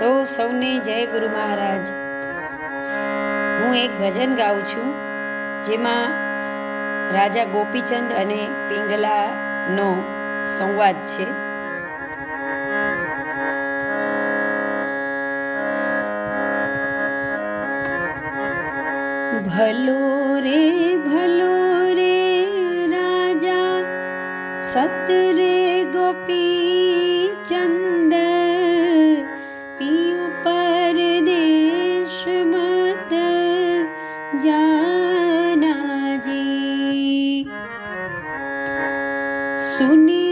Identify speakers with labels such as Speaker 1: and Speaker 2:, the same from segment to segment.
Speaker 1: તો સૌને જય ગુરુ મહારાજ. હું એક ભજન ગાઉં છું, જેમાં રાજા ગોપીચંદ અને પિંગલાનો સંવાદ છે. ભલો રે ભલો રે રાજા સતરે ગોપી ચંદ સુની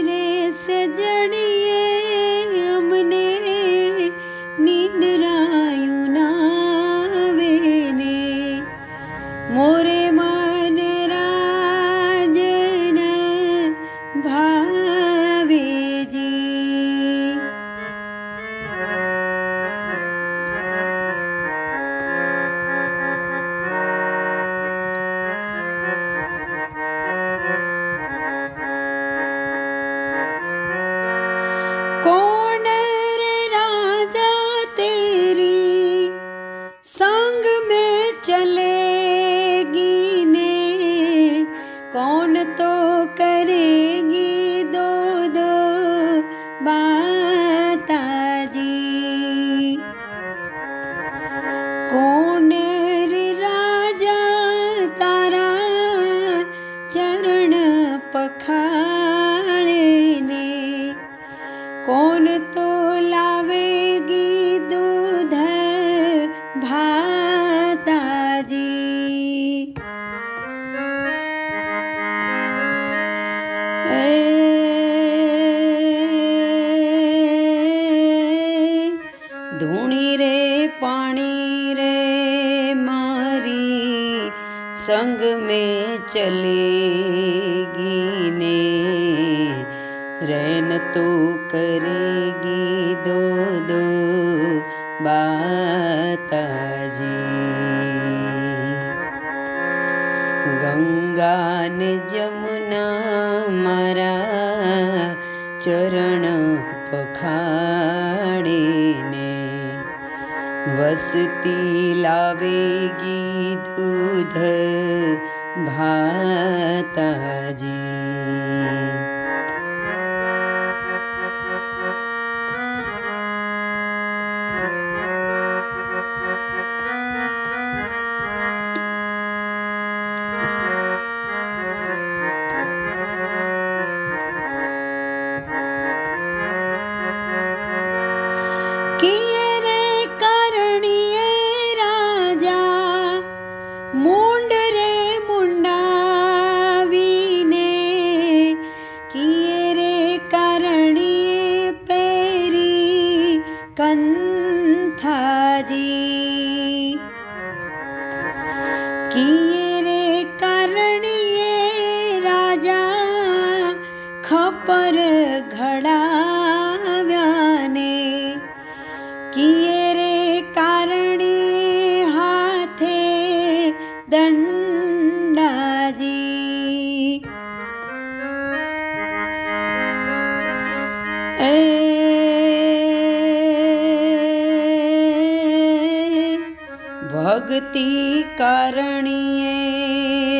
Speaker 1: कौन तो लावेगी दूध भाता जी धूणी रे पानी रे मारी संग में चली। रैन तो करेगी दो दो बाताजी ગંગા ને જમુના મારા ચરણ પખાડીને વસતી લાવેગી દૂધ ભાતાજી કંથાજી કિયે રે કરણીએ રાજા ખપર ઘડાવ્યાને કિયે રે કારણી હાથે દંડાજી એ ભક્તિ કારણીએ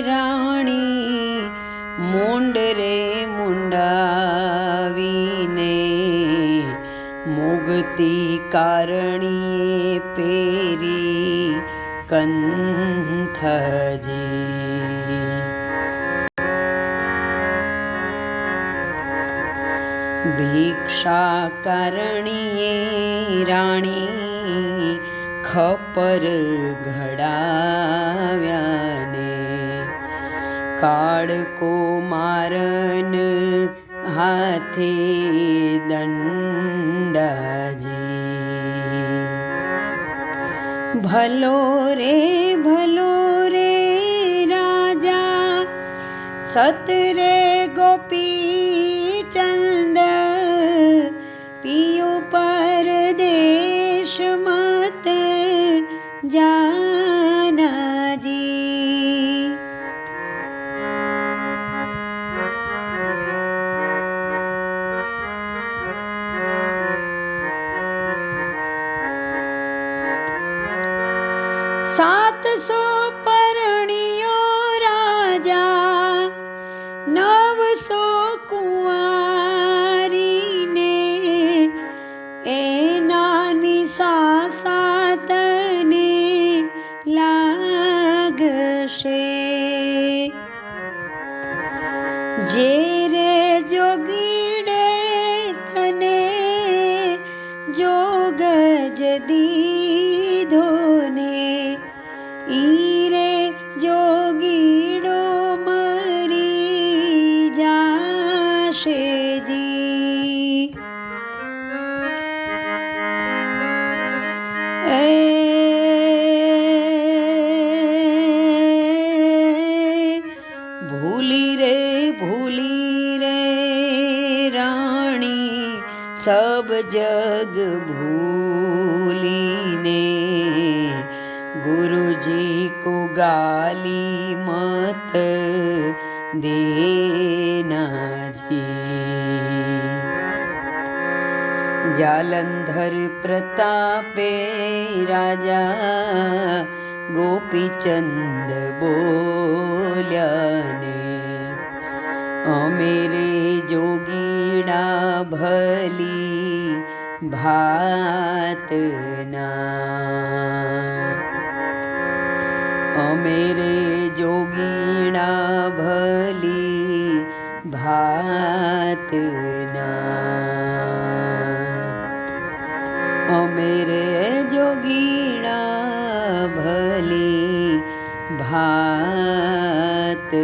Speaker 1: રાણી મુંડ રે મુંડાવીને મુગતિ કારણીએ પેરી કંથજી. ભિક્ષા કરણીએ રાણી परघडे काडको मारन हाथे दण्डाजी भलो रे भलो रे राजा सत् रे गोपी सात सो साणयो राजा नव सो कुवारी ने कुरीने एी सा तने जोग जदी જી ભૂલી રે ભૂલી રે, રાણી, સબ જગ ભૂલીને. ગુરુજી કો ગાલી મત દેના જી જાલંધર પ્રતાપે રાજા ગોપીચંદ બોલ્યાને અમેરે જોગીડા ભલી ભાતના અમેરે જોગીણા ભલી ભાતના मेरे जोगीणा भली भात।